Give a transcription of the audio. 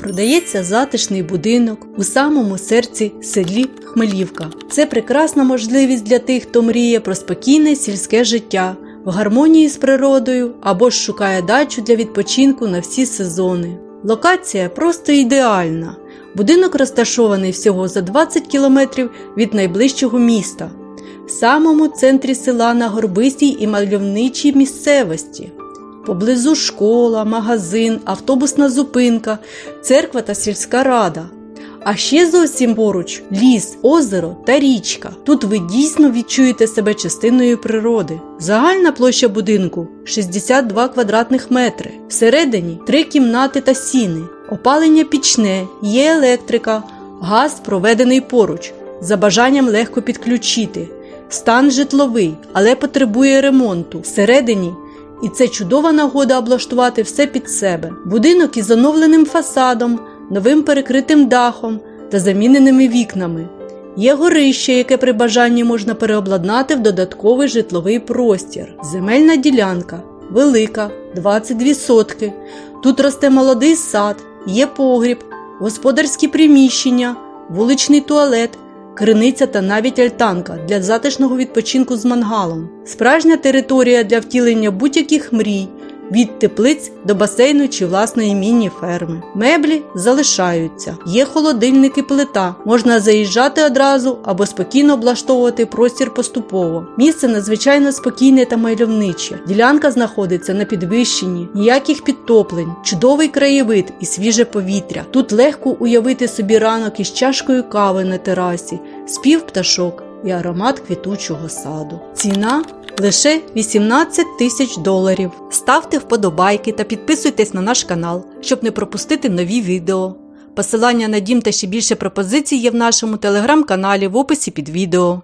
Продається затишний будинок у самому серці селі Хмелівка. Це прекрасна можливість для тих, хто мріє про спокійне сільське життя в гармонії з природою або ж шукає дачу для відпочинку на всі сезони. Локація просто ідеальна. Будинок розташований всього за 20 кілометрів від найближчого міста, в самому центрі села на горбистій і мальовничій місцевості. Поблизу школа, магазин, автобусна зупинка, церква та сільська рада. А ще зовсім поруч ліс, озеро та річка. Тут ви дійсно відчуєте себе частиною природи. Загальна площа будинку 62 квадратних метри. Всередині три кімнати та сіни. Опалення пічне, є електрика, газ проведений поруч. За бажанням легко підключити. Стан житловий, але потребує ремонту. Всередині і це чудова нагода облаштувати все під себе. Будинок із оновленим фасадом, новим перекритим дахом та заміненими вікнами. Є горище, яке при бажанні можна переобладнати в додатковий житловий простір. Земельна ділянка велика, 22 сотки. Тут росте молодий сад, є погріб, господарські приміщення, вуличний туалет, криниця та навіть альтанка для затишного відпочинку з мангалом. Справжня територія для втілення будь-яких мрій. Від теплиць до басейну чи власної міні-ферми. Меблі залишаються. Є холодильник і плита. Можна заїжджати одразу або спокійно облаштовувати простір поступово. Місце надзвичайно спокійне та мальовниче. Ділянка знаходиться на підвищенні, ніяких підтоплень, чудовий краєвид і свіже повітря. Тут легко уявити собі ранок із чашкою кави на терасі, спів пташок і аромат квітучого саду. Ціна лише 18 тисяч доларів. Ставте вподобайки та підписуйтесь на наш канал, щоб не пропустити нові відео. Посилання на дім та ще більше пропозицій є в нашому телеграм-каналі в описі під відео.